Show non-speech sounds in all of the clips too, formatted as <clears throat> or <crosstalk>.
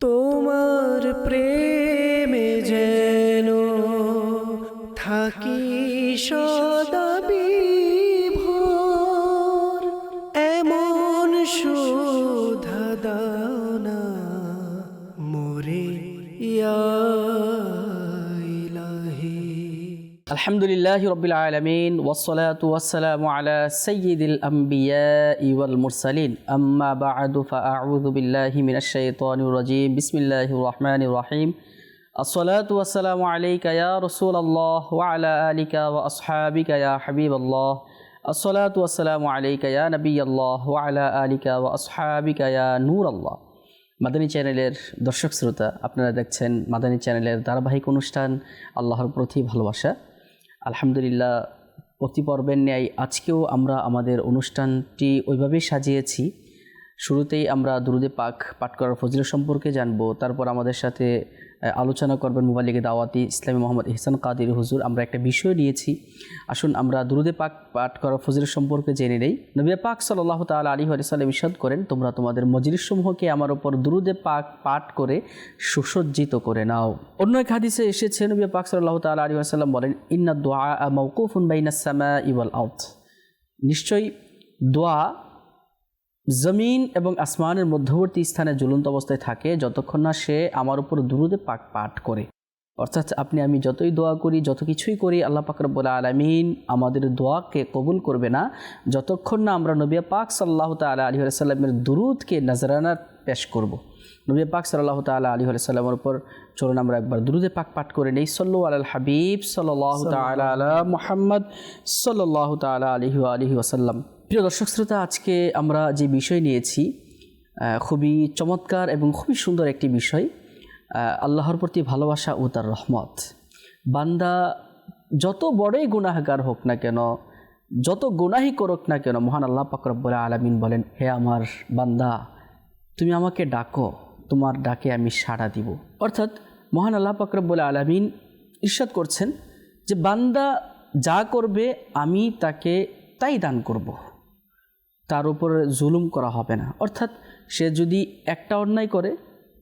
তোমার প্রেমে আলহামদুলিল্লাহ রবিল আলমিন ওসলাত ওয়াসালাম আলা সৈয়দুল আম্বিয়া ইউল মুরসালিন। আম্মা বাদু ফাউদুবিল্লাহি মিনাশাইতানির রাজিম। বিসমিল্লাহির রহমানির রহিম। আসসালাতু ওয়াসসালামু আলাইকা ইয়া রাসূলুল্লাহ, ওয়া আলা আলিকা ওয়া আসহাবিকা ইয়া হাবিবাল্লাহ। আসসালাতু ওয়াসসালামু আলাইকা ইয়া নবিয়াল্লাহ, ওয়া আলা আলিকা ওয়া আসহাবিকা ইয়া নূরাল্লাহ। মাদানী চ্যানেলের দর্শক শ্রোতা, আপনারা দেখছেন মাদানী চ্যানেলের ধারাবাহিক অনুষ্ঠান, আল্লাহর প্রতি ভালোবাসা। আলহামদুলিল্লাহ, প্রতি পর্বের ন্যায় আজকেও আমরা আমাদের অনুষ্ঠানটি ওইভাবেই সাজিয়েছি। শুরুতেই আমরা দুরুদে পাক পাঠ করার ফজিল সম্পর্কে জানব, তারপর আমাদের সাথে আলোচনা করবেন মোবালিকে দাওয়াতি ইসলামী মোহাম্মদ ইহসান কাদির হুজুর। আমরা একটা বিষয় নিয়েছি। আসুন আমরা দুরুদে পাক পাঠ করার ফজিল সম্পর্কে জেনে নেই। নবী পাক সাল্লাহ তাল আলী সাল্লাম ইসাদ করেন, তোমরা তোমাদের মজলিস সমূহকে আমার ওপর দুরুদে পাক পাঠ করে সুসজ্জিত করে নাও। অন্য এক হাদিসে এসেছে, নবী পাক সাল্লাহ তাল আলী সাল্লাম বলেন, ইন্না দোয়া মৌকুফুন বাইনা সামা ইওয়াল আউট নিশ্চয়ই দোয়া জমিন এবং আসমানের মধ্যবর্তী স্থানে জ্বলন্ত অবস্থায় থাকে যতক্ষণ না সে আমার উপর দুরুদে পাক পাঠ করে অর্থাৎ আপনি, আমি যতই দোয়া করি, যত কিছুই করি, আল্লাহ পাক রব্বুল আলমিন আমাদের দোয়াকে কবুল করবে না যতক্ষণ না আমরা নবিয়া পাক সাল্লাহ তালা আলী সাল্লামের দুরুদকে নজরানা পেশ করব। নবী পাক সাল্লাহ তালা আলী সাল্লামের উপর চলুন আমরা একবার দুরুদে পাক পাঠ করে নেই। সল্লু আল হাবিব সাল্লাহ তালা আলা মোহাম্মদ সাল্লাহ তালা আলহি আলহি ওসাল্লাম প্রিয় দর্শক শ্রোতা আজকে আমরা যে বিষয় নিয়েছি খুবই চমৎকার এবং খুবই সুন্দর একটি বিষয় আল্লাহর প্রতি ভালোবাসা ও তার রহমত। বান্দা যত বড়ই গুনাহগার হোক না কেন যত গুনাহি করুক না কেন মহান আল্লাহ পাকরব্বুল আলমিন বলেন হে আমার বান্দা তুমি আমাকে ডাকো। তোমার ডাকে আমি সাড়া দিব। অর্থাৎ মহান আল্লাহ পাকরব্বুল আলমিন ইরশাদ করছেন যে, বান্দা যা করবে আমি তাকে তাই দান করব। তার উপর জুলুম করা হবে না। অর্থাৎ সে যদি একটা অন্যায় করে,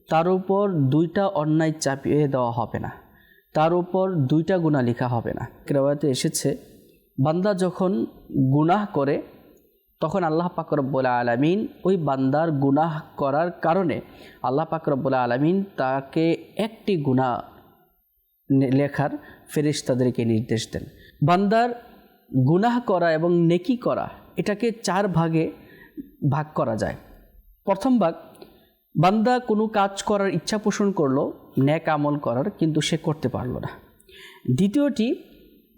তার উপর দুইটা অন্যায় চাপিয়ে দেওয়া হবে না। তার উপর দুইটা গুণা লেখা হবে না। কেরাওয়াতে এসেছে, বান্দা যখন গুনাহ করে তখন আল্লাহ পাকরব্বুল আলমিন ওই বান্দার গুনাহ করার কারণে আল্লাহ পাকরব্বুল আলমিন তাকে একটি গুনাহ লেখার লেখার ফেরেশতাদেরকে নির্দেশ দেন। বান্দার গুনাহ করা এবং নেকি করা, এটাকে চার ভাগে ভাগ করা যায়। প্রথম ভাগ, বান্দা কোনো কাজ করার ইচ্ছা পোষণ করল, ন্যাক আমল করার, কিন্তু সে করতে পারল না। দ্বিতীয়টি,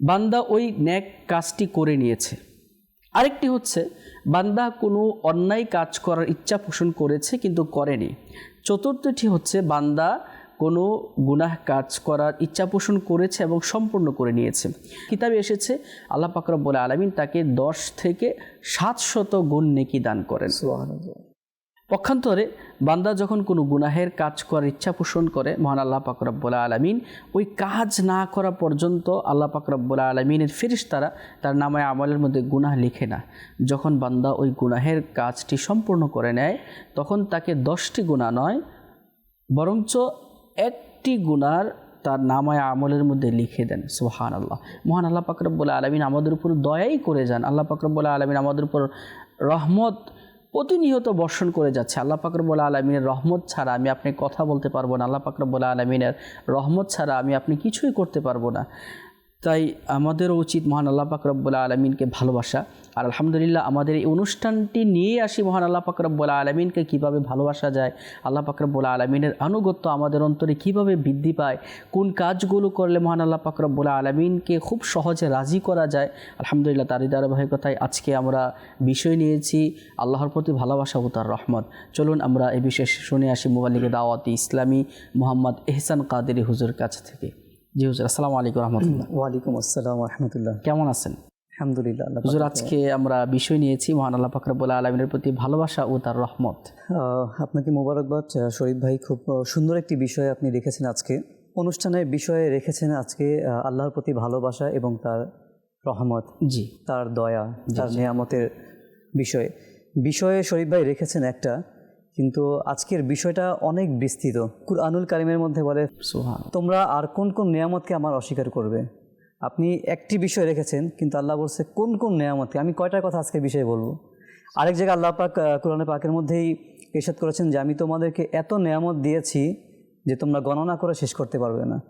বান্দা ওই ন্যাক কাজটি করে নিয়েছে। আরেকটি হচ্ছে, বান্দা কোনো অন্যায় কাজ করার ইচ্ছা পোষণ করেছে কিন্তু করেনি। চতুর্থটি হচ্ছে, বান্দা কোনো গুনাহ কাজ করার ইচ্ছা পোষণ করেছে এবং সম্পূর্ণ করে নিয়েছে। কিতাবে এসেছে, আল্লাহ পাকরব্বুল আলমিন তাকে দশ থেকে সাতশত গুণ নেকি দান করেন। পক্ষান্তরে বান্দা যখন কোনো গুনাহের কাজ করার ইচ্ছা পোষণ করে, মহান আল্লাহ পাকরব্বুল আলমিন, ওই কাজ না করা পর্যন্ত আল্লাহ পাকরব্বুল আলমিনের ফেরিস্তারা তার নামায় আমলের মধ্যে গুনাহ লিখে না। যখন বান্দা ওই গুনাহের কাজটি সম্পূর্ণ করে নেয়, তখন তাকে দশটি গুণা নয়, বরঞ্চ একটি গুনার তার নামায় আমলের মধ্যে লিখে দেন সুহান আল্লাহ মহান আল্লাহ পাকরব্বুল আলমিন আমাদের উপর দয়াই করে যান। আল্লাহ পাকরব্বুল আলমিন আমাদের উপর রহমত প্রতিনিয়ত বর্ষণ করে যাচ্ছে। আল্লাহ পাকরবুল আলমিনের রহমত ছাড়া আমি আপনি কথা বলতে পারব না। আল্লাহ পাকরবুল আলমিনের রহমত ছাড়া আমি আপনি কিছুই করতে পারব না। তাই আমাদেরও উচিত মহান আল্লাহ পাকরব্বুল আলমিনকে ভালোবাসা। আর আলহামদুলিল্লাহ আমাদের এই অনুষ্ঠানটি নিয়ে আসি মহান আল্লাহ পাকরব্বুল আলমিনকে কীভাবে ভালোবাসা যায়। আল্লাহ পাকরব্বুল আলমিনের আনুগত্য আমাদের অন্তরে কীভাবে বৃদ্ধি পায়, কোন কাজগুলো করলে মহান আল্লাহ পাকরব্বুল আলমিনকে খুব সহজে রাজি করা যায়, আলহামদুলিল্লাহ তারই ধারাবাহিকতায় আজকে আমরা বিষয় নিয়েছি, আল্লাহর প্রতি ভালোবাসা ও তার রহমত। চলুন আমরা এ বিষয়ে শুনে আসি মোবালিকে দাওয়াতি ইসলামী মোহাম্মদ এহসান কাদেরি হুজুর কাছ থেকে। জি হুজুর আসসালামু আলাইকুম রহমতুল্লাহ। <clears throat> ওয়ালাইকুম আসসালাম রহমতুল্লাহ কেমন আছেন? আলহামদুলিল্লাহ হুজুর আজকে আমরা বিষয় নিয়েছি মহান আল্লাহ পাকরাবুল আলমিনের প্রতি ভালোবাসা ও তার রহমত। আপনাকে মোবারকবাদ শরীফ ভাই খুব সুন্দর একটি বিষয় আপনি রেখেছেন আজকে। অনুষ্ঠানের বিষয়ে রেখেছেন আজকে আল্লাহর প্রতি ভালোবাসা এবং তার রহমত জি। তার দয়া তার নিয়ামতের বিষয়ে। বিষয়ে শরীফ ভাই রেখেছেন একটা কিন্তু আজকের বিষয়টা অনেক বিস্তৃত। কুরআনুল কারিমের মধ্যে বলে সোহা তোমরা আর কোন কোন নিয়ামতকে আমার অস্বীকার করবে? আপনি একটি বিষয় রেখেছেন কিন্তু আল্লাহ বলছে কোন কোন নিয়ামতকে? আমি কয়টার কথা আজকে বিষয়ে বলব? আরেক জায়গায় আল্লাহ পাক কোরআনে পাকের মধ্যেই ইরশাদ করেছেন যে আমি তোমাদেরকে এত নিয়ামত দিয়েছি যে তোমরা গণনা করে শেষ করতে পারবে না।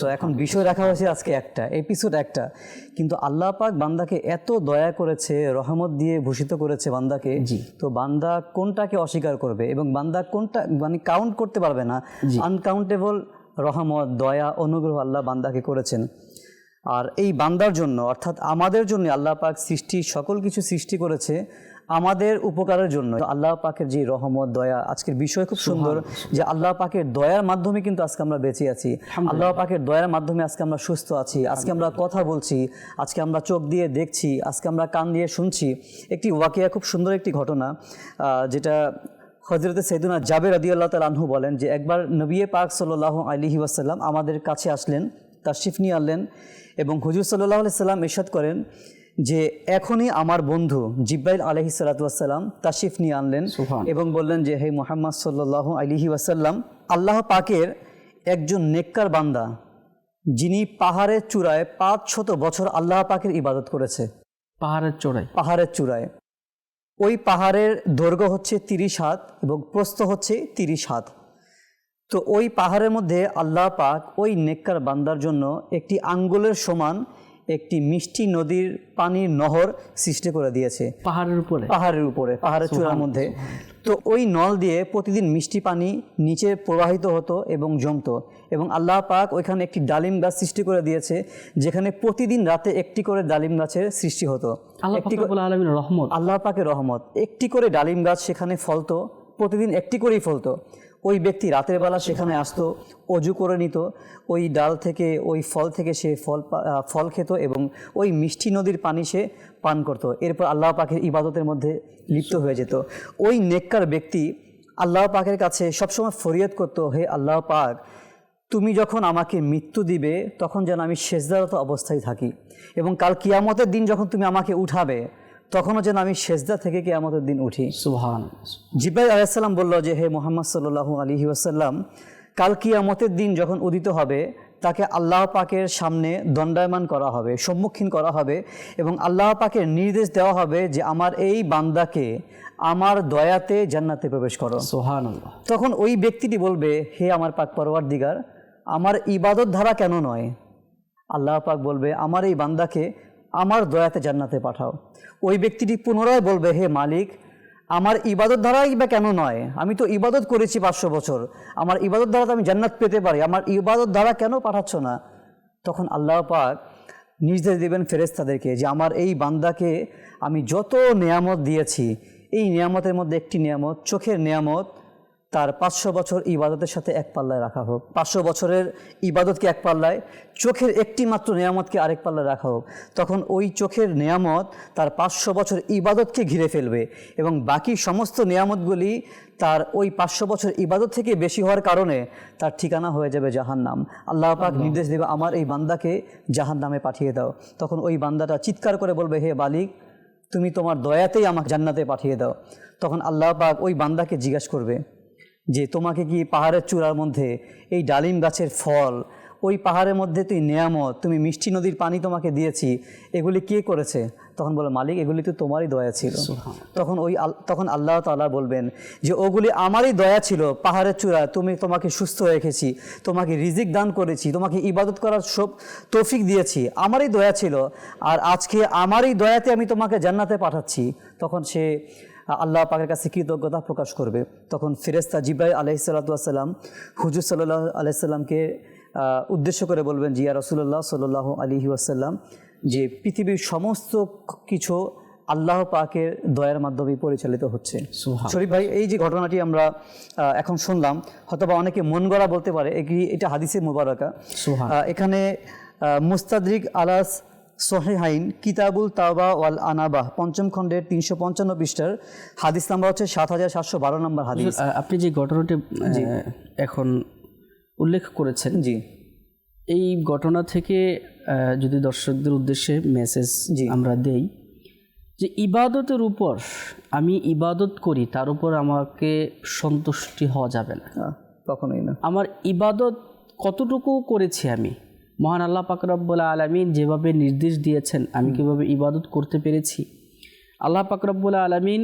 তো এখন বিষয় রাখা হয়েছে আজকে একটা এপিসোড একটা। কিন্তু আল্লাহ পাক বান্দাকে এত দয়া করেছে রহমত দিয়ে ভূষিত করেছে বান্দাকে জি। তো বান্দা কোনটাকে অস্বীকার করবে এবং বান্দা কোনটা মানে কাউন্ট করতে পারবে না। আনকাউন্টেবল রহমত দয়া অনুগ্রহ আল্লাহ বান্দাকে করেছেন। আর এই বান্দার জন্য অর্থাৎ আমাদের জন্য আল্লাহ পাক সৃষ্টি সকল কিছু সৃষ্টি করেছে আমাদের উপকারের জন্য। আল্লাহ পাকের যে রহমত দয়া আজকের বিষয় খুব সুন্দর যে আল্লাহ পাকের দয়ার মাধ্যমে কিন্তু আজকে আমরা বেঁচে আছি। আল্লাহ পাকের দয়ার মাধ্যমে আজকে আমরা সুস্থ আছি। আজকে আমরা কথা বলছি আজকে আমরা চোখ দিয়ে দেখছি আজকে আমরা কান দিয়ে শুনছি। একটি ওয়াকিয়া খুব সুন্দর একটি ঘটনা যেটা হজরত সৈদুনা জাবের আদি আল্লাহ আনহু বলেন যে একবার নবিয়ে পাক সাল্লাহ আলিহি ওয়াসাল্লাম আমাদের কাছে আসলেন তাশরিফ নিয়ে আনলেন এবং হুজুর সাল্লাহ সাল্লাম ইরশাদ করেন যে এখনই আমার বন্ধু জিব্রাইল আলহি সালাতাম তাশরিফ নিয়ে আনলেন এবং বললেন যে হে মোহাম্মদ সাল্লাহ আলিহি ওয়াসাল্লাম আল্লাহ পাকের একজন নেককার বান্দা যিনি পাহাড়ের চূড়ায় পাঁচ শত বছর আল্লাহ পাকের ইবাদত করেছে। পাহাড়ের চূড়ায়? পাহাড়ের চূড়ায়। ওই পাহাড়ের দৈর্ঘ্য হচ্ছে তিরিশ হাত এবং প্রস্থ হচ্ছে তিরিশ হাত। তো ওই পাহাড়ের মধ্যে আল্লাহ পাক ওই নেককার বান্দার জন্য একটি আঙ্গুলের সমান একটি মিষ্টি নদীর পানির নহর সৃষ্টি করে দিয়েছে। পাহাড়ের উপরে? পাহাড়ের উপরে পাহাড়ের চূড়ার মধ্যে। তো ওই নল দিয়ে প্রতিদিন মিষ্টি পানি নিচে প্রবাহিত হতো এবং জমতো। এবং আল্লাহ পাক ওইখানে একটি ডালিম গাছ সৃষ্টি করে দিয়েছে যেখানে প্রতিদিন রাতে একটি করে ডালিম গাছের সৃষ্টি হতো। একটি রহমত। আল্লাহ পাকের রহমত। একটি করে ডালিম গাছ সেখানে ফলতো প্রতিদিন একটি করেই ফলতো। ওই ব্যক্তি রাতের বেলা সেখানে আসতো, অজু করে নিত, ওই ডাল থেকে, ওই ফল থেকে সে ফল ফল খেত এবং ওই মিষ্টি নদীর পানি সে পান করত। এরপর আল্লাহ পাকের ইবাদতের মধ্যে লিপ্ত হয়ে যেত। ওই নেককার ব্যক্তি আল্লাহ পাকের কাছে সবসময় ফরিয়াদ করতো, হে আল্লাহ পাক, তুমি যখন আমাকে মৃত্যু দিবে, তখন যেন আমি শেষদারত অবস্থায় থাকি এবং কাল কিয়ামতের দিন যখন তুমি আমাকে উঠাবে তখনও যেন আমি শেষদা থেকে কিয়ামতের দিন উঠি। সুবহান। জিব্রাইল আলাইসাল্লাম বলল যে হে মোহাম্মদ সাল্লু আলহি ওয়াসাল্লাম কাল কিয়ামতের দিন যখন উদিত হবে তাকে আল্লাহ পাকের সামনে দণ্ডায়মান করা হবে সম্মুখীন করা হবে এবং আল্লাহ পাকের নির্দেশ দেওয়া হবে যে আমার এই বান্দাকে আমার দয়াতে জান্নাতে প্রবেশ করো। সোহান আল্লাহ তখন ওই ব্যক্তিটি বলবে হে আমার পাক পরওয়ার দিগার আমার ইবাদত ধারা কেন নয়? আল্লাহ পাক বলবে আমার এই বান্দাকে আমার দয়াতে জান্নাতে পাঠাও। ওই ব্যক্তিটি পুনরায় বলবে, হে মালিক, আমার ইবাদত ধারাই বা কেন নয়? আমি তো ইবাদত করেছি পাঁচশো বছর। আমার ইবাদত ধারাতে আমি জান্নাত পেতে পারি। আমার ইবাদত ধারা কেন পাঠাচ্ছ না? তখন আল্লাহ পাক নির্দেশ দেবেন ফেরেস্তাদেরকে যে, আমার এই বান্দাকে আমি যত নিয়ামত দিয়েছি, এই নিয়ামতের মধ্যে একটি নিয়ামত, চোখের নিয়ামত তার পাঁচশো বছর ইবাদতের সাথে এক পাল্লায় রাখা হোক। পাঁচশো বছরের ইবাদতকে এক পাল্লায় চোখের একটি মাত্র নিয়ামতকে আরেক পাল্লায় রাখা হোক। তখন ওই চোখের নিয়ামত তার পাঁচশো বছর ইবাদতকে ঘিরে ফেলবে এবং বাকি সমস্ত নিয়ামতগুলি তার ওই পাঁচশো বছর ইবাদত থেকে বেশি হওয়ার কারণে তার ঠিকানা হয়ে যাবে জাহান্নাম। আল্লাহ পাক নির্দেশ দেবে আমার এই বান্দাকে জাহান্নামে পাঠিয়ে দাও। তখন ওই বান্দাটা চিৎকার করে বলবে হে বালিক তুমি তোমার দয়াতেই আমাকে জান্নাতে পাঠিয়ে দাও। তখন আল্লাহ পাক ওই বান্দাকে জিজ্ঞাসা করবে যে তোমাকে কি পাহাড়ের চূড়ার মধ্যে এই ডালিম গাছের ফল ওই পাহাড়ের মধ্যে তুই নেয়ামত তুমি মিষ্টি নদীর পানি তোমাকে দিয়েছি এগুলি কে করেছে? তখন বলে মালিক এগুলি তো তোমারই দয়া ছিল। তখন ওই তখন আল্লাহ তাআলা বলবেন যে ওগুলি আমারই দয়া ছিল পাহাড়ের চূড়া তুমি তোমাকে সুস্থ রেখেছি তোমাকে রিজিক দান করেছি তোমাকে ইবাদত করার সব তৌফিক দিয়েছি আমারই দয়া ছিল আর আজকে আমারই দয়াতে আমি তোমাকে জান্নাতে পাঠাচ্ছি। তখন সে আল্লাহ পাকের কাছে কৃতজ্ঞতা প্রকাশ করবে তখন ফেরেস্তা জিব্রাই আলহিসাল্লাম হুজুর সাল্লাহ আলাইসাল্লামকে উদ্দেশ্য করে বলবেন জিয়া রসুল্লাহ সাল্লাহ আলহি আসাল্লাম যে পৃথিবীর সমস্ত কিছু আল্লাহ পাকের দয়ার মাধ্যমে পরিচালিত হচ্ছে। শরীফ ভাই এই যে ঘটনাটি আমরা এখন শুনলাম হয়তোবা অনেকে মন গড়া বলতে পারে এটা হাদিসে মুবারকা। এখানে মুস্তাদ্রিক আলাস সোহেহাইন কিতাবুল তাওবা ওয়াল আনাবা পঞ্চম খণ্ডের তিনশো পঞ্চান্ন পৃষ্ঠার হাদিস নাম্বার হচ্ছে সাত হাজার সাতশো বারো নম্বর হাদিস। আপনি যে ঘটনাটি এখন উল্লেখ করেছেন জি। এই ঘটনা থেকে যদি দর্শকদের উদ্দেশ্যে মেসেজ জি। আমরা দেই যে ইবাদতের উপর আমি ইবাদত করি তার উপর আমাকে সন্তুষ্টি হওয়া যাবে না। কখনোই না। আমার ইবাদত কতটুকু করেছি আমি? মহান আল্লাহ পাকরব্বুল আলমিন যেভাবে নির্দেশ দিয়েছেন আমি কীভাবে ইবাদত করতে পেরেছি? আল্লাহ পাকরব্বুল আলমিন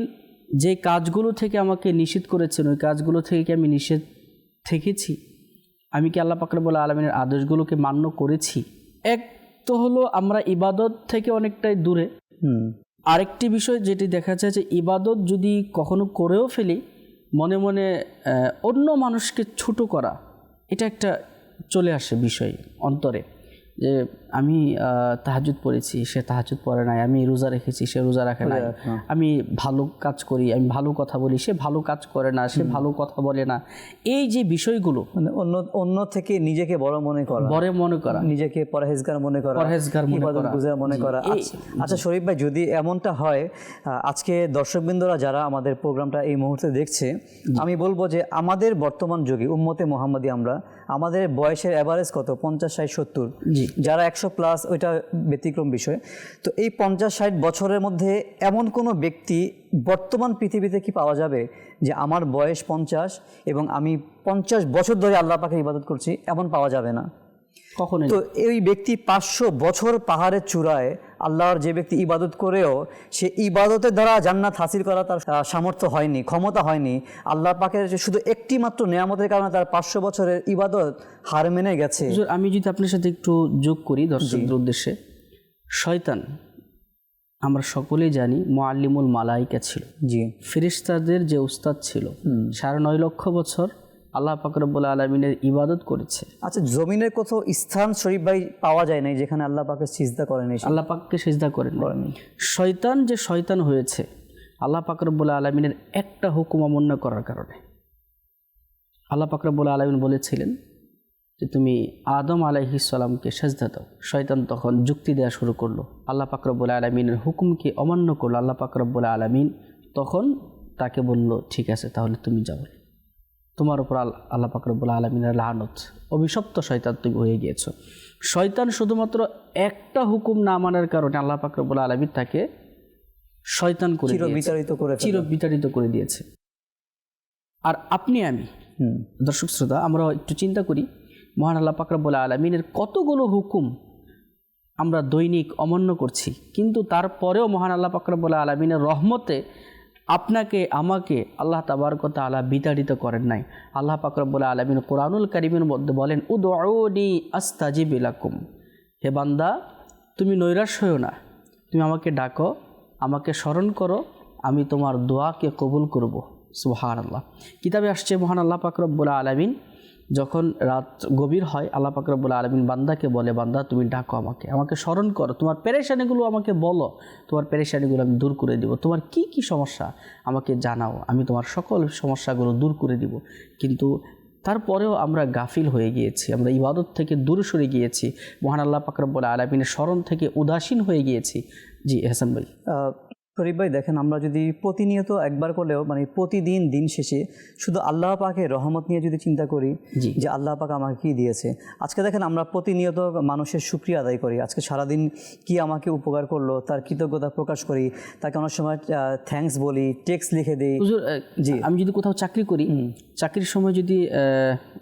যে কাজগুলো থেকে আমাকে নিষেধ করেছেন ওই কাজগুলো থেকে কি আমি নিষেধ থেকেছি? আমি কি আল্লাহ পাকরবুল আলমিনের আদেশগুলোকে মান্য করেছি? এক তো হলো আমরা ইবাদত থেকে অনেকটাই দূরে। আরেকটি বিষয় যেটি দেখা যায় যে ইবাদত যদি কখনো করেও ফেলি মনে মনে অন্য মানুষকে ছোট করা এটা একটা চলে আসে বিষয় অন্তরে যে আমি তাহাজুদ পড়েছি সে তাহাজুদ পড়ে নাই আমি রোজা রেখেছি সে রোজা রাখে নাই। আমি ভালো কাজ করি আমি ভালো কথা বলি সে ভালো কাজ করে না সে ভালো কথা বলে না। এই যে বিষয়গুলো মানে অন্য অন্য থেকে নিজেকে বড় মনে করা বড় মনে করা। নিজেকে পরহেজগার মনে করা পরহেজগার মনে করা। গুজার মনে করা। আচ্ছা- আচ্ছা শরীফ ভাই যদি এমনটা হয় আজকে দর্শকবৃন্দরা যারা আমাদের প্রোগ্রামটা এই মুহূর্তে দেখছে আমি বলব যে আমাদের বর্তমান যুগে উম্মতে মোহাম্মদী আমরা আমাদের বয়সের অ্যাভারেজ কত? পঞ্চাশ ষাট সত্তর। যারা একশো প্লাস ওইটা ব্যতিক্রম বিষয়। তো এই পঞ্চাশ ষাট বছরের মধ্যে এমন কোনো ব্যক্তি বর্তমান পৃথিবীতে কি পাওয়া যাবে যে আমার বয়স পঞ্চাশ এবং আমি পঞ্চাশ বছর ধরে আল্লাহ পাকে ইবাদত করছি এমন পাওয়া যাবে না? কখনো তো এই ব্যক্তি পাঁচশো বছর পাহাড়ের চূড়ায় আল্লাহর যে ব্যক্তি ইবাদত করেও সে ইবাদতের দ্বারা জান্নাত হাসিল করা তার সামর্থ্য হয়নি ক্ষমতা হয়নি। আল্লাহ পাকের শুধু একটি মাত্র নিয়ামতের কারণে তার পাঁচশো বছরের ইবাদত হার মেনে গেছে। আমি যদি আপনার সাথে একটু যোগ করি দর্শকদের উদ্দেশ্যে। শয়তান আমরা সকলেই জানি মোয়াল্লিমুল মালাইকা ছিল। জি। ফেরিস্তাদের যে উস্তাদ ছিল সাড়ে নয় লক্ষ বছর আল্লাহ পাকরবুল আলমিনের ইবাদত করেছে। আচ্ছা জমিনের কোথাও স্থান শরীফ ভাই পাওয়া যায় নাই যেখানে আল্লাহ পাকে সিজদা করেনি আল্লাহ পাককে সেজদা করেন শয়তান যে শয়তান হয়েছে আল্লাহ পাকরবুল আলমিনের একটা হুকুম অমান্য করার কারণে। আল্লাহ পাকরবুল আলমিন বলেছিলেন যে তুমি আদম আলাইহিসাল্লামকে সেজদা দাও। শয়তান তখন যুক্তি দেওয়া শুরু করল। আল্লাহ পাকরবুল আলমিনের হুকুমকে অমান্য করল। আল্লাহ পাকরবুল আলমিন তখন তাকে বলল ঠিক আছে তাহলে তুমি যাও। তোমার উপর আল- আল্লাহ পাকরবুল আলমিনের লাহানত। অভিশপ্ত শয়তান তুমি হয়ে গিয়েছো। শয়তান শুধুমাত্র একটা হুকুম না মানার কারণে আল্লাহ পাকরবুল আলমিন তাকে শয়তান করে বিতাড়িত করে ফেলে। চির বিতাড়িত করে দিয়েছে। আর আপনি আমি হুম। দর্শক শ্রোতা আমরা একটু চিন্তা করি মহান আল্লাহ পাকরাবুল আলমিনের কতগুলো হুকুম আমরা দৈনিক অমান্য করছি কিন্তু তারপরেও মহান আল্লাহ পাকরাবুল আলমিনের রহমতে আপনাকে, আমাকে আল্লাহ তাবারকতা আলা বিতাড়িত করেন নাই। আল্লাহ পাকরবুল আলমিন কোরআনুল করিমের মধ্যে বলেন উদি আস্তাজি বিলাকুম হে বান্দা, তুমি নৈরাশ হও না। তুমি আমাকে ডাকো, আমাকে স্মরণ করো, আমি তোমার দোয়াকে কবুল করব। সুহান আল্লাহ কিতাবে আসছে মহান আল্লাহ পাকরবুল আলমিন যখন রাত গভীর হয়, আল্লাহ পাকরব্বুল আলমিন বান্দাকে বলে, বান্দা, তুমি ডাকো আমাকে আমাকে স্মরণ করো। তোমার পেরেশানিগুলো আমাকে বলো। তোমার পেরেশানিগুলো আমি দূর করে দিব। তোমার কি কি সমস্যা? আমাকে জানাও। আমি তোমার সকল সমস্যাগুলো দূর করে দিব। কিন্তু তারপরেও আমরা গাফিল হয়ে গিয়েছি। আমরা ইবাদত থেকে দূরে সরে গিয়েছি। মহান আল্লাহ পাকরব্বুল আলমিনের স্মরণ থেকে উদাসীন হয়ে গিয়েছি। জি হাসান ভাই। শরীফ ভাই দেখেন আমরা যদি প্রতিনিয়ত একবার করলেও মানে প্রতিদিন দিন শেষে শুধু আল্লাহ পাকে রহমত নিয়ে যদি চিন্তা করি যে আল্লাহ পাক আমাকে কী দিয়েছে। আজকে দেখেন আমরা প্রতিনিয়ত মানুষের সুক্রিয়া আদায় করি। আজকে সারাদিন কি আমাকে উপকার করল তার কৃতজ্ঞতা প্রকাশ করি তাকে অনেক সময় থ্যাঙ্কস বলি টেক্স লিখে দিই। জি। আমি যদি কোথাও চাকরি করি চাকরির সময় যদি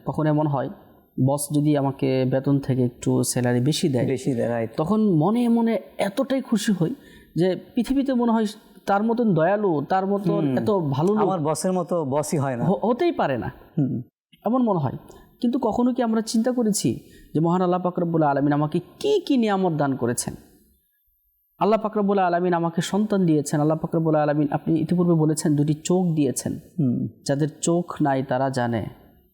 কখন এমন হয় বস যদি আমাকে বেতন থেকে একটু স্যালারি বেশি দেয় বেশি দেয় তখন মনে মনে এতটাই খুশি হই যে পৃথিবীতে মনে হয় তার মতন দয়ালু তার মতন এত ভালো আমার বসের মতো বসই হয় না। হতেই পারে না। এমন মনে হয়। কিন্তু কখনো কি আমরা চিন্তা করেছি যে মহান আল্লাহ পাকরবুল আলমিন আমাকে কি কি নিয়ামত দান করেছেন? আল্লাহ পাকরবুল আলমিন আমাকে সন্তান দিয়েছেন। আল্লাহ পাকরবুল আলমিন আপনি ইতিপূর্বে বলেছেন দুটি চোখ দিয়েছেন। যাদের চোখ নাই তারা জানে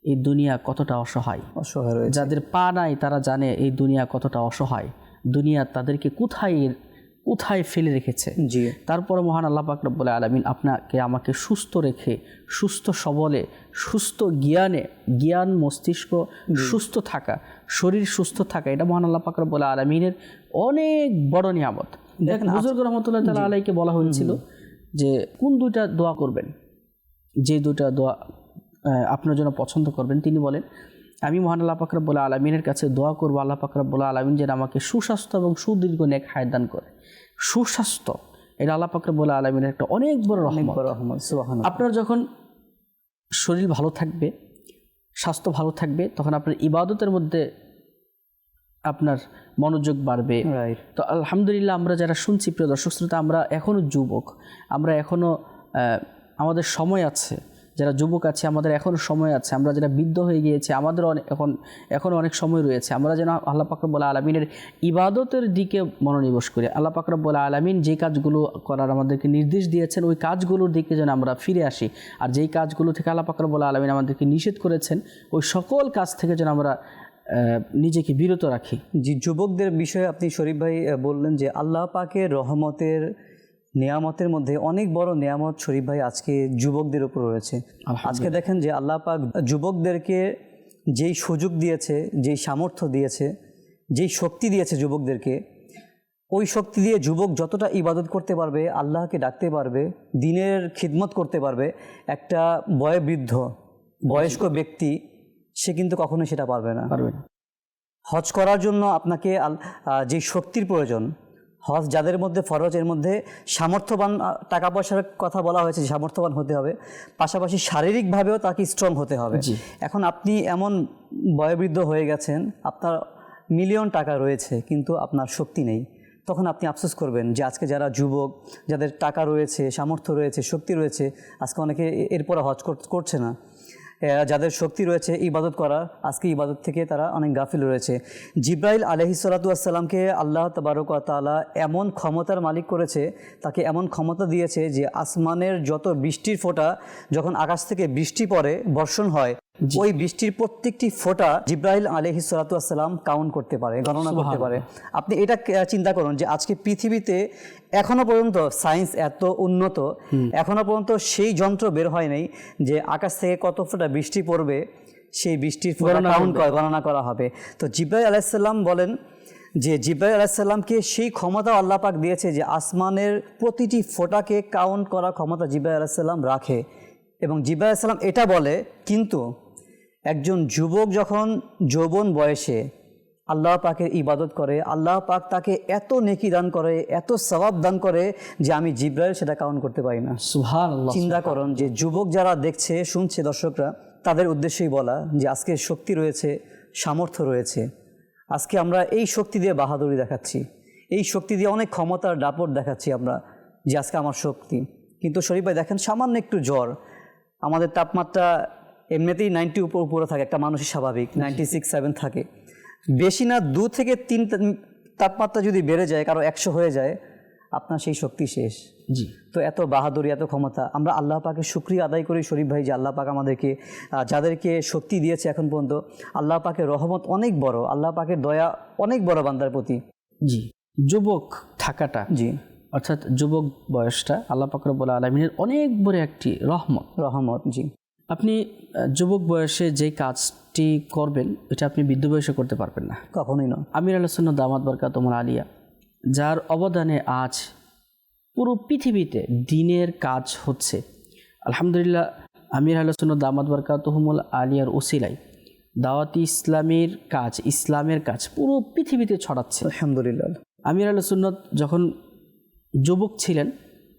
এই দুনিয়া কতটা অসহায়। অসহায় যাদের পা নাই তারা জানে এই দুনিয়া কতটা অসহায়। দুনিয়া তাদেরকে কোথায় কোথায় ফেলে রেখেছে? জি। তারপরে মহান আল্লাহ পাক রব্বুল আলমিন আপনাকে আমাকে সুস্থ রেখে সুস্থ সবলে সুস্থ জ্ঞানে জ্ঞান মস্তিষ্ক সুস্থ থাকা শরীর সুস্থ থাকা এটা মহান আল্লাহ পাক রব্বুল আলমিনের অনেক বড় নিয়ামত। দেখেন বুজুর্গ রহমতুল্লাহ তালা আলাইকে বলা হয়েছিল যে কোন দুইটা দোয়া করবেন? যে দুইটা দোয়া আপনার জন্য পছন্দ করবেন তিনি বলেন আমি মহান আল্লাহ পাকরাবুল্লাহ আলমিনের কাছে দোয়া করব আল্লাহ পাকরাবুল্লাহ আলমিন যেন আমাকে সুস্বাস্থ্য এবং সুদীর্ঘ নেক হায়দান করে। সুস্বাস্থ্য। এটা আল্লাহ পাকর বলে আলমিনের একটা অনেক বড় রহমত। রহমত আপনার যখন শরীর ভালো থাকবে স্বাস্থ্য ভালো থাকবে তখন আপনার ইবাদতের মধ্যে আপনার মনোযোগ বাড়বে। তো আলহামদুলিল্লাহ আমরা যারা শুনছি প্রিয় দর্শক শ্রোতা আমরা এখনও যুবক। আমরা এখনও আমাদের সময় আছে। যারা যুবক আছে, আমাদের এখনও সময় আছে। আমরা যারা বৃদ্ধ হয়ে গিয়েছি আমাদের এখন এখনও অনেক সময় রয়েছে। আমরা যেন আল্লাহ পাকরবুল আলমিনের ইবাদতের দিকে মনোনিবেশ করি। আল্লাহ পাকরবুল আলমিন যে কাজগুলো করার আমাদেরকে নির্দেশ দিয়েছেন, ওই কাজগুলোর দিকে যেন আমরা ফিরে আসি। আর যেই কাজগুলো থেকে আল্লাহ পাকরবুল আলমিন আমাদেরকে নিষেধ করেছেন, ওই সকল কাজ থেকে যেন আমরা নিজেকে বিরত রাখি। যে যুবকদের বিষয়ে আপনি শরীফ ভাই বললেন যে আল্লাহ পাকের রহমতের নিয়ামতের মধ্যে অনেক বড় নিয়ামত শরীফ ভাই আজকে যুবকদের উপর রয়েছে। আজকে দেখেন যে আল্লাহ পাক যুবকদেরকে যেই সুযোগ দিয়েছে যেই সামর্থ্য দিয়েছে যেই শক্তি দিয়েছে যুবকদেরকে ওই শক্তি দিয়ে যুবক যতটা ইবাদত করতে পারবে আল্লাহকে ডাকতে পারবে দিনের খিদমত করতে পারবে একটা বয়োবৃদ্ধ বয়স্ক ব্যক্তি সে কিন্তু কখনোই সেটা পারবে না। পারবে না। হজ করার জন্য আপনাকে যে শক্তির প্রয়োজন হজ যাদের মধ্যে ফরজ এর মধ্যে সামর্থ্যবান টাকা পয়সার কথা বলা হয়েছে সামর্থ্যবান হতে হবে। পাশাপাশি শারীরিকভাবেও তাকে স্ট্রং হতে হবে। এখন আপনি এমন বয়োবৃদ্ধ হয়ে গেছেন আপনার মিলিয়ন টাকা রয়েছে কিন্তু আপনার শক্তি নেই। তখন আপনি আফসোস করবেন যে আজকে যারা যুবক যাদের টাকা রয়েছে সামর্থ্য রয়েছে শক্তি রয়েছে আজকে অনেকে এরপরে হজ কর- করছে না। যাদের শক্তি রয়েছে ইবাদত করা, আজকে ইবাদত থেকে তারা অনেক গাফিল রয়েছে। জিব্রাইল আলহি সালাতুয়াসাল্লামকে আল্লাহ তবারক তালা এমন ক্ষমতার মালিক করেছে, তাকে এমন ক্ষমতা দিয়েছে যে আসমানের যত বৃষ্টির ফোঁটা, যখন আকাশ থেকে বৃষ্টি পড়ে, বর্ষণ হয় ওই বৃষ্টির প্রত্যেকটি ফোঁটা জিব্রাহিল আলহি সালাতাম কাউন্ট করতে পারে গণনা করতে পারে। আপনি এটা চিন্তা করুন যে আজকে পৃথিবীতে এখনও পর্যন্ত সায়েন্স এত উন্নত এখনও পর্যন্ত সেই যন্ত্র বের হয় নাই যে আকাশ থেকে কত ফোঁটা বৃষ্টি পড়বে সেই বৃষ্টির ফোঁটা কাউন্ট গণনা করা হবে। তো জিব্রাইল আলাইসাল্লাম বলেন যে জিব্রাইল আলাইসাল্লামকে সেই ক্ষমতা আল্লাহ পাক দিয়েছে যে আসমানের প্রতিটি ফোঁটাকে কাউন্ট করার ক্ষমতা জিব্রাইল আলাইসাল্লাম রাখে। এবং জিব্রাইল আলাইসাল্লাম এটা বলে কিন্তু একজন যুবক যখন যৌবন বয়সে আল্লাহ পাকের ইবাদত করে আল্লাহ পাক তাকে এত নেকি দান করে এত সবাব দান করে যে আমি জিব্রাইল সেটা কাউন্ট করতে পারি না। চিন্তা করুন যে যুবক যারা দেখছে শুনছে দর্শকরা তাদের উদ্দেশ্যেই বলা যে আজকে শক্তি রয়েছে সামর্থ্য রয়েছে। আজকে আমরা এই শক্তি দিয়ে বাহাদুরি দেখাচ্ছি। এই শক্তি দিয়ে অনেক ক্ষমতার দাপট দেখাচ্ছি আমরা যে আজকে আমার শক্তি। কিন্তু শরীফ ভাই দেখেন সামান্য একটু জ্বর আমাদের তাপমাত্রা এমনিতেই নাইনটি উপর উপরে থাকে একটা মানুষের স্বাভাবিক নাইনটি সিক্স সেভেন থাকে। বেশি না দু থেকে তিন তাপমাত্রা যদি বেড়ে যায় কারও একশো হয়ে যায় আপনার সেই শক্তি শেষ। জি। তো এত বাহাদুরি এত ক্ষমতা আমরা আল্লাহ পাকে শুক্রিয়া আদায় করি শরীফ ভাই যে আল্লাহ পাক আমাদেরকে যাদেরকে শক্তি দিয়েছে এখন পর্যন্ত আল্লাহ পাকের রহমত অনেক বড় আল্লাহ পাকের দয়া অনেক বড় বান্দার প্রতি। জি। যুবক থাকাটা জি। অর্থাৎ যুবক বয়সটা আল্লাহ পাকরবুল আলমিনের অনেক বড় একটি রহমত। রহমত জি। আপনি যুবক বয়সে যে কাজটি করবেন এটা আপনি বৃদ্ধ বয়সে করতে পারবেন না। কখনোই না আমির আলোচনা দামাত বরকাতমল আলিয়া যার অবদানে আজ পুরো পৃথিবীতে দিনের কাজ হচ্ছে। আলহামদুলিল্লাহ আমির আলোচনা দামাত বরকাতহমুল আলিয়ার ওসিলাই দাওয়াতি ইসলামের কাজ ইসলামের কাজ পুরো পৃথিবীতে ছড়াচ্ছে। আলহামদুলিল্লাহ। আমির আল যখন যুবক ছিলেন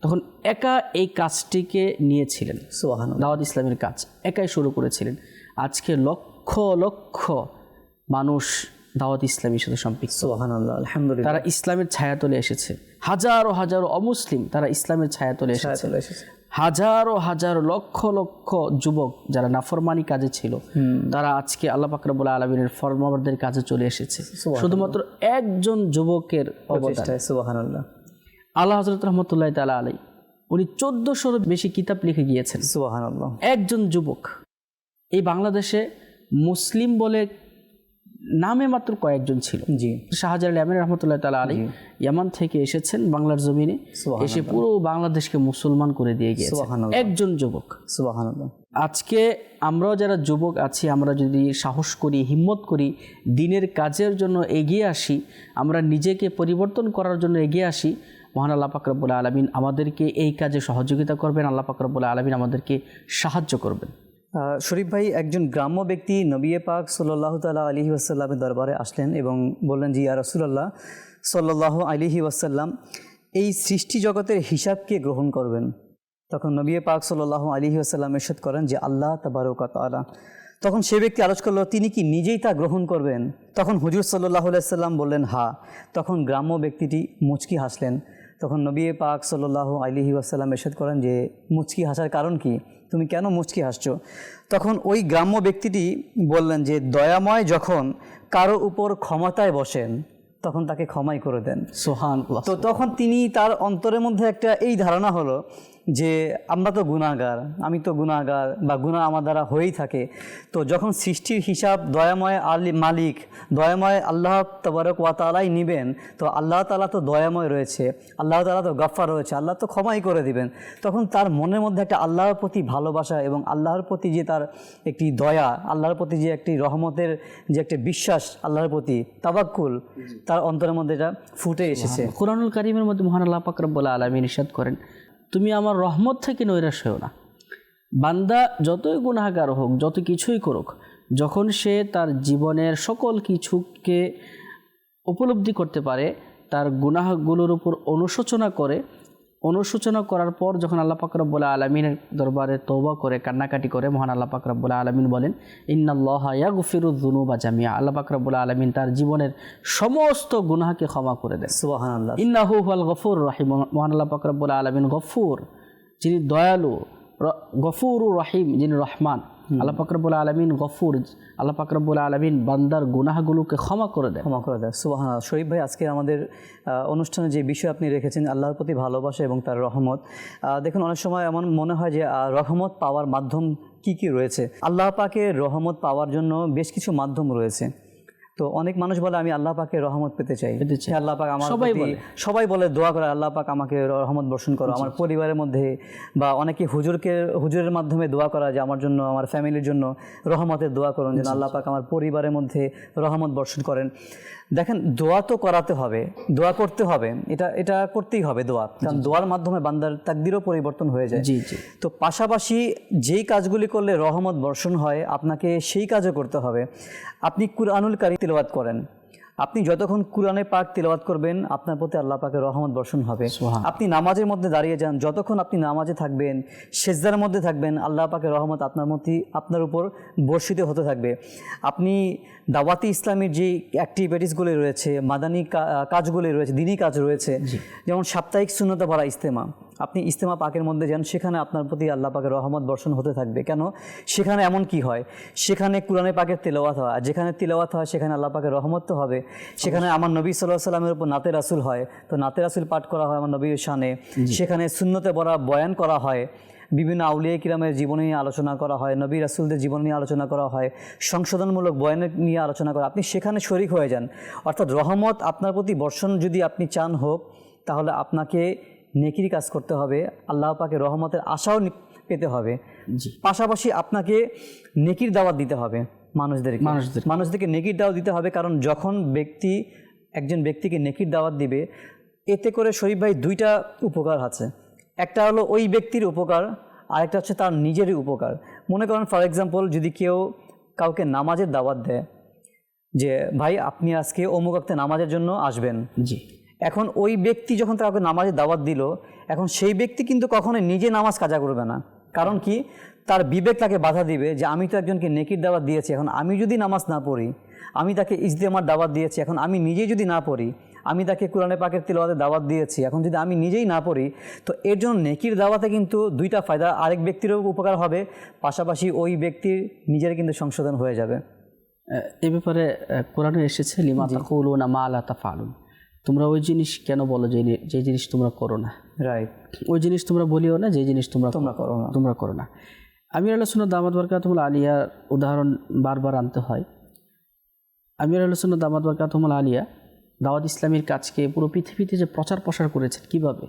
তখন একা এই কাজটিকে নিয়েছিলেন। সোহান দাওয়াত ইসলামের কাজ। একাই শুরু করেছিলেন। আজকে লক্ষ লক্ষ মানুষ দাওয়াত ইসলামের সাথে সম্পৃক্ত। সোহান আল্লাহ আলহামদুলিল্লাহ। তারা ইসলামের ছায়াতলে এসেছে। হাজারো হাজারো অমুসলিম তারা ইসলামের ছায়াতলে এসেছে। হাজারো হাজারো লক্ষ লক্ষ যুবক যারা নাফরমানি কাজে ছিল তারা আজকে আল্লাহ পাকরাবুল আলমিনের ফরমাবারদের কাজে চলে এসেছে। শুধুমাত্র একজন যুবকের অবস্থায় সোহান আল্লাহ হজরত রহমতুল্লাহ তালা আলাই উনি চোদ্দশোর বেশি কিতাব লিখে গিয়েছেন। একজন যুবক। এই বাংলাদেশে মুসলিম বলে নামে মাত্র কয়েকজন ছিল। জি। শাহজালাল আমিন রহমতুল্লাহ তালা আলী ইয়ামান থেকে এসেছেন বাংলার জমিনে। এসে পুরো বাংলাদেশকে মুসলমান করে দিয়ে গিয়েছেন। সুবহানাল্লাহ। একজন যুবক। আজকে আমরাও যারা যুবক আছি আমরা যদি সাহস করি হিম্মত করি দিনের কাজের জন্য এগিয়ে আসি আমরা নিজেকে পরিবর্তন করার জন্য এগিয়ে আসি মহান আল্লাহ পাকরবুল আলমিন আমাদেরকে এই কাজে সহযোগিতা করবেন, আল্লাহ পাকরবুল আলমিন আমাদেরকে সাহায্য করবেন। শরীফ ভাই, একজন গ্রাম্য ব্যক্তি নবিয়ে পাক সাল্লাহ তালা আলহি ওয়াসাল্লামের দরবারে আসলেন এবং বললেন, জি ইয়া রসুল্লাহ সাল্লাহ আলিহি ওয়াসাল্লাম, এই সৃষ্টি জগতের হিসাবকে গ্রহণ করবেন? তখন নবী পাক সাল্লাহ আলী আসাল্লাম এরশাদ করেন যে, আল্লাহ তাবারকাত আলা তখন সে ব্যক্তি আলোচ করল, তিনি কি নিজেই তা গ্রহণ করবেন? তখন হুজুর সাল্লাহ সাল্লাম বললেন, হা। তখন গ্রাম্য ব্যক্তিটি মুচকি হাসলেন। তখন নবী পাক সাল্লাহ আলিহি আসাল্লাম এরশাদ করেন যে মুচকি হাসার কারণ কি? তুমি কেন মুচকি হাসছো? তখন ওই গ্রাম্য ব্যক্তিটি বললেন যে দয়াময় যখন কারও উপর ক্ষমতায় বসেন তখন তাকে ক্ষমাই করে দেন। সোহান তো তখন তিনি তার অন্তরের মধ্যে একটা এই ধারণা হলো যে আমরা তো গুণাগার আমি তো গুণাগার বা গুণা আমার দ্বারা হয়েই থাকে। তো যখন সৃষ্টির হিসাব দয়াময় আলি মালিক দয়াময় আল্লাহ তবরক ওয়াতালাই নিবেন তো আল্লাহ তালা তো দয়াময় রয়েছে আল্লাহ তালা তো গফ্ফার রয়েছে আল্লাহ তো ক্ষমাই করে দিবেন। তখন তার মনের মধ্যে একটা আল্লাহর প্রতি ভালোবাসা এবং আল্লাহর প্রতি যে তার একটি দয়া আল্লাহর প্রতি যে একটি রহমতের যে একটি বিশ্বাস আল্লাহর প্রতি তাবাক্কুল তার অন্তরের মধ্যে এটা ফুটে এসেছে। কোরআনুল কারিমের মধ্যে মহান আল্লাহ পাক রব্বুল আলমী নিষেধ করেন তুমি আমার রহমত থেকে নৈরাশ হও না। বান্দা যতই গুণাগার হোক, যত কিছুই করুক, যখন সে তার জীবনের সকল কিছুকে উপলব্ধি করতে পারে, তার গুনাহগুলোর উপর অনুশোচনা করে অনুশোচনা করার পর যখন আল্লাহ পাক রব্বুল আলমিনের দরবারে তৌবা করে কান্নাকাটি করে মহান আল্লাহ পাক রব্বুল আলমিন বলেন ইন্নাল্লাহা গফিরুদ্দুনু বা জামিয়া আল্লাহ পাক রব্বুল আলমিন তার জীবনের সমস্ত গুনাহকে ক্ষমা করে দেন। সুবাহান আল্লাহ ইন্নাহু আল গফুর রাহিম। মহান আল্লাহ পাক রব্বুল আলমিন গফুর যিনি দয়ালু র- গফুর রহিম যিনি রহমান। আল্লাহ ফাকরবুল আলমিন গফুর আল্লাহ ফাকরবুল আলমিন বান্দার গুনাহগুলোকে ক্ষমা করে দেয় ক্ষমা করে দেয় সুবাহান শরীফ ভাই আজকে আমাদের অনুষ্ঠানে যে বিষয় আপনি রেখেছেন আল্লাহর প্রতি ভালোবাসা এবং তার রহমত দেখুন অনেক সময় এমন মনে হয় যে রহমত পাওয়ার মাধ্যম কি কি রয়েছে? আল্লাহ পাকে রহমত পাওয়ার জন্য বেশ কিছু মাধ্যম রয়েছে। তো অনেক মানুষ বলে আমি আল্লাহ পাকে রহমত পেতে চাই। আল্লাহ পাক আমার সবাই বলে। সবাই বলে দোয়া করে আল্লাহ পাক আমাকে রহমত বর্ষণ করো। আমার পরিবারের মধ্যে বা অনেকে হুজুরকে হুজুরের মাধ্যমে দোয়া করা যে আমার জন্য আমার ফ্যামিলির জন্য রহমতের দোয়া করুন যেন আল্লাহ পাক আমার পরিবারের মধ্যে রহমত বর্ষণ করেন। দেখেন দোয়া তো করাতে হবে দোয়া করতে হবে এটা এটা করতেই হবে দোয়া কারণ দোয়ার মাধ্যমে বান্দার তাকদিরও পরিবর্তন হয়ে যায়। জি জি। তো পাশাপাশি যেই কাজগুলি করলে রহমত বর্ষণ হয় আপনাকে সেই কাজও করতে হবে। আপনি কুরআনুল কারি তিলওয়াত করেন। আপনি যতক্ষণ কোরআনে পাক তিলওয়াত করবেন আপনার প্রতি আল্লাহ পাকের রহমত বর্ষণ হবে। আপনি নামাজের মধ্যে দাঁড়িয়ে যান যতক্ষণ আপনি নামাজে থাকবেন সেজদার মধ্যে থাকবেন আল্লাহ পাকের রহমত আপনার মধ্যে আপনার উপর বর্ষিত হতে থাকবে। আপনি দাওয়াতি ইসলামের যে অ্যাক্টিভিটিসগুলি রয়েছে মাদানী কাজগুলি রয়েছে দিনই কাজ রয়েছে যেমন সাপ্তাহিক শূন্যতা ভরা ইস্তেমা আপনি ইস্তেমা পাকের মধ্যে যান সেখানে আপনার প্রতি আল্লাহ পাকের রহমত বর্ষণ হতে থাকবে। কেন? সেখানে এমন কি হয়? সেখানে কোরআনে পাকের তেলাওয়াত হয় যেখানে তেলাওয়াত হয় সেখানে আল্লাহ পাকের রহমত তো হবে। সেখানে আমার নবী সাল্লাহ সাল্লামের উপর নাতে রাসুল হয়। তো নাতে রাসুল পাঠ করা হয় আমার নবীর শানে। সেখানে শূন্যতে বরা বয়ান করা হয়। বিভিন্ন আউলিয়া কিরামের জীবন নিয়ে আলোচনা করা হয় নবী রাসুলদের জীবন নিয়ে আলোচনা করা হয় সংশোধনমূলক বয়ানের নিয়ে আলোচনা করা আপনি সেখানে শরিক হয়ে যান। অর্থাৎ রহমত আপনার প্রতি বর্ষণ যদি আপনি চান হোক তাহলে আপনাকে নেকির কাজ করতে হবে আল্লাহ পাকে রহমতের আশাও পেতে হবে। পাশাপাশি আপনাকে নেকির দাওয়াত দিতে হবে মানুষদেরকে। মানুষদের। মানুষদেরকে নেকির দাওয়াত দিতে হবে কারণ যখন ব্যক্তি একজন ব্যক্তিকে নেকির দাওয়াত দিবে এতে করে শরীফ ভাই দুইটা উপকার আছে। একটা হলো ওই ব্যক্তির উপকার আরেকটা হচ্ছে তার নিজেরই উপকার। মনে করেন ফর এক্সাম্পল যদি কেউ কাউকে নামাজের দাওয়াত দেয় যে ভাই আপনি আজকে অমুক অক্তে নামাজের জন্য আসবেন। জি। এখন ওই ব্যক্তি যখন কাউকে নামাজের দাওয়াত দিল এখন সেই ব্যক্তি কিন্তু কখনোই নিজে নামাজ কাজা করবে না। কারণ কি? তার বিবেক তাকে বাধা দিবে যে আমি তো একজনকে নেকির দাওয়াত দিয়েছি এখন আমি যদি নামাজ না পড়ি আমি তাকে ইজতেমার দাওয়াত দিয়েছি এখন আমি নিজেই যদি না পড়ি আমি তাকে কোরআনে পাকের তিলওয়াতের দাওয়াত দিয়েছি। এখন যদি আমি নিজেই না পড়ি তো এর জন্য নেকির দাওয়াতে কিন্তু দুইটা ফায়দা আরেক ব্যক্তিরও উপকার হবে। পাশাপাশি ওই ব্যক্তির নিজের কিন্তু সংশোধন হয়ে যাবে। এ ব্যাপারে কোরআনে এসেছে লিমা তাকুলুন মা লা তাফালুন। তোমরা ওই জিনিস কেন বলো যে যে জিনিস তোমরা করো না? রাইট। ওই জিনিস তোমরা বলিও না যে জিনিস তোমরা তোমরা করো না। তোমরা করো না। আমির আল্লাহ সুন্নত দামাদ বরকাতমুল আলিয়ার উদাহরণ বারবার আনতে হয়। আমির আল্লাহ সুন্নত দামাদ বরকাতমুল আলিয়া দাওয়াত ইসলামীর কাজকে পুরো পৃথিবীতে যে প্রচার প্রসার করেছেন কীভাবে?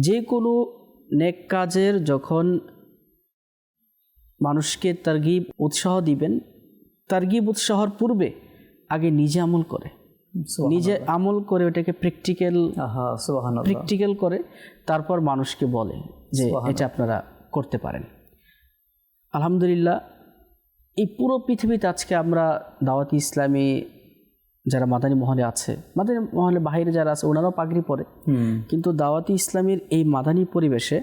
যে কোনো নেক কাজের যখন মানুষকে তারগিব উৎসাহ দিবেন তারগিব উৎসাহর পূর্বে আগে নিজে আমল করে। নিজে আমল করে ওটাকে প্র্যাকটিক্যাল প্র্যাকটিক্যাল করে তারপর মানুষকে বলে যে এটা আপনারা করতে পারেন। আলহামদুলিল্লাহ এই পুরো পৃথিবীতে আজকে আমরা দাওয়াতি ইসলামী যারা মাদানী মহলে আছে মাদানী মহলে বাইরে যারা আছে ওনারাও পাগড়ি পরে। কিন্তু দাওয়াতি ইসলামের এই মাদানী পরিবেশে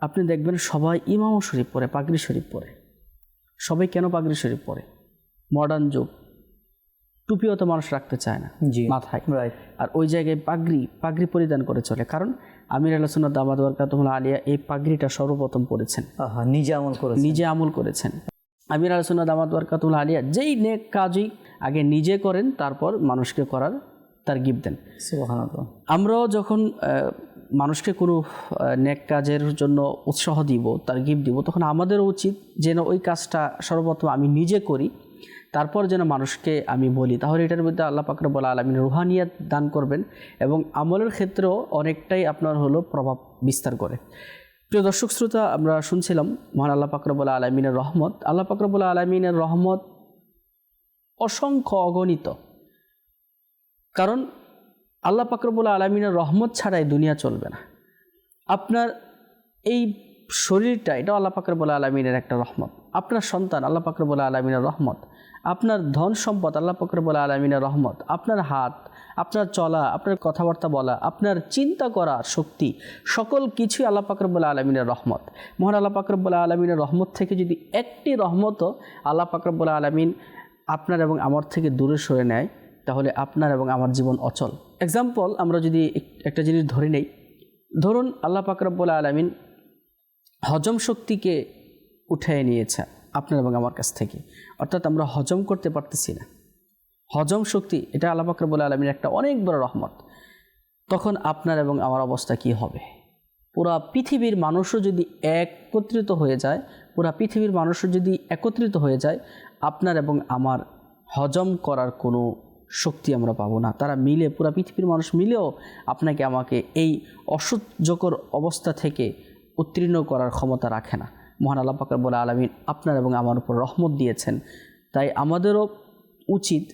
আপনি দেখবেন সবাই ইমাম শরীফ পরে পাগড়ি শরীফ পরে। সবাই কেন পাগড়ি শরীফ পরে? মডার্ন যুগ। টুপিও তো মানুষ রাখতে চায় না জি। মাথায়। আর ওই জায়গায় পাগড়ি পাগড়ি পরিধান করে চলে। কারণ আমির আলোচনা দাবাদ বরকাতুল্লাহ আলিয়া এই পাগড়িটা সর্বপ্রথম পড়েছেন আহা নিজে আমল করেছে নিজে আমল করেছেন। আমির আলোচনা দামাত আলিয়া যেই নেক কাজই আগে নিজে করেন তারপর মানুষকে করার তার গিফট দেন। আমরাও যখন মানুষকে কোনো নেক কাজের জন্য উৎসাহ দিব তার গিফট দিব তখন আমাদেরও উচিত যেন ওই কাজটা সর্বপ্রথম আমি নিজে করি তারপর যেন মানুষকে আমি বলি। তাহলে এটার মধ্যে আল্লাহ পাকরে বলা আলমিন রুহানিয়াত দান করবেন এবং আমলের ক্ষেত্রেও অনেকটাই আপনার হলো প্রভাব বিস্তার করে। প্রিয় দর্শক শ্রোতা আমরা শুনছিলাম মহান আল্লাহ পাকরবুল্লা আলমিনের রহমত। আল্লাহ পাকরবুল্লা আলমিনের রহমত অসংখ্য অগণিত। কারণ আল্লাহ পাকরবুল্লা আলমিনের রহমত ছাড়াই দুনিয়া চলবে না। আপনার এই শরীরটা, এটাও আল্লাহ পাকরবুল্লা আলমিনের একটা রহমত। আপনার সন্তান আল্লাহ পাকরবুল্লা আলমিনের রহমত। আপনার ধন সম্পদ আল্লাহ পাকরবুল্লা আলমিনের রহমত। আপনার হাত, আপনার চলা, আপনার কথাবার্তা বলা, আপনার চিন্তা করা শক্তি, সকল কিছুই আল্লাহ পাকরবুল্লা আলমিনের রহমত। মহান আল্লাহ পাকরবুল্লা আলমিনের রহমত থেকে যদি একটি রহমতও আল্লাহ পাকরবুল্লা আলমিন আপনার এবং আমার থেকে দূরে সরে নেয়, তাহলে আপনার এবং আমার জীবন অচল। এক্সাম্পল আমরা যদি একটা জিনিস ধরে নেই। ধরুন, আল্লাহ পাকরবুল্লা আলমিন হজম শক্তিকে উঠিয়ে নিয়েছে আপনার এবং আমার কাছ থেকে। অর্থাৎ আমরা হজম করতে পারতেছি না। হজম শক্তি, এটা আল্লাহ পাকরবুল্লা আলমীর একটা অনেক বড় রহমত। তখন আপনার এবং আমার অবস্থা কি হবে? পুরা পৃথিবীর মানুষও যদি একত্রিত হয়ে যায়, পুরা পৃথিবীর মানুষও যদি একত্রিত হয়ে যায় আপনার এবং আমার হজম করার কোনো শক্তি আমরা পাবো না। তারা মিলে, পুরা পৃথিবীর মানুষ মিলেও আপনাকে আমাকে এই অসহ্যকর অবস্থা থেকে উত্তীর্ণ করার ক্ষমতা রাখে না। মহান আল্লাহ পাকর বলে আলমিন আপনার এবং আমার উপর রহমত দিয়েছেন। তাই আমাদেরও উচিত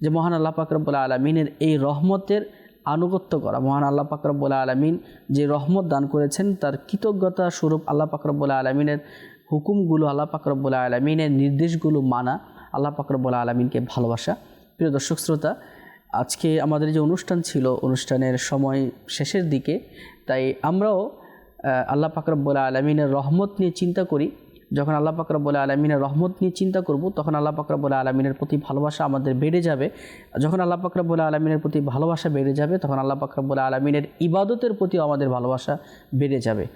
যে মহান আল্লাহ পাকরবুল্লা আলমিনের এই রহমতের আনুগত্য করা। মহান আল্লাহ পাকরবুল্লা আলমিন যে রহমত দান করেছেন, তার কৃতজ্ঞতা স্বরূপ আল্লাহ পাকরবুল্লা আলমিনের হুকুমগুলো আল্লাহ পাকরবুল্লা আলমিনের নির্দেশগুলো মানা, আল্লাহ পাকরবুল্লা আলমিনকে ভালোবাসা। প্রিয় দর্শক শ্রোতা, আজকে আমাদের যে অনুষ্ঠান ছিল, অনুষ্ঠানের সময় শেষের দিকে, তাই আমরাও আল্লাহ পাকরবুল্লা আলমিনের রহমত নিয়ে চিন্তা করি। যখন আল্লাহ পাকরবুল্লা আলমিনের রহমত নিয়ে চিন্তা করব, তখন আল্লাহ পাকরবুল্লা আলমিনের প্রতি ভালোবাসা আমাদের বেড়ে যাবে। যখন আল্লাহ পাকরবুল্লা আলমিনের প্রতি ভালোবাসা বেড়ে যাবে, তখন আল্লাহ পাকরবুল্লা আলমিনের ইবাদতের প্রতিও আমাদের ভালোবাসা বেড়ে যাবে।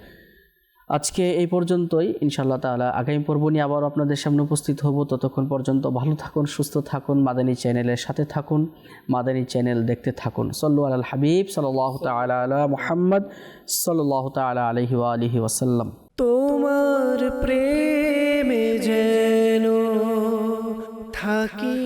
আজকে এই পর্যন্তই। ইনশাআল্লাহ তাআলা আগামী পর্ব নিয়ে আবার আপনাদের সামনে উপস্থিত হব। ততক্ষণ পর্যন্ত ভালো থাকুন, সুস্থ থাকুন, মাদানী চ্যানেলের সাথে থাকুন, মাদানী চ্যানেল দেখতে থাকুন। সল্লু আল হাবিব সাল্লাহ তালা আলা মুহাম্মদ সাল্লাহ তালা আলহি আলহি ওয়াসাল্লাম। তোমার প্রেমে যেন থাকি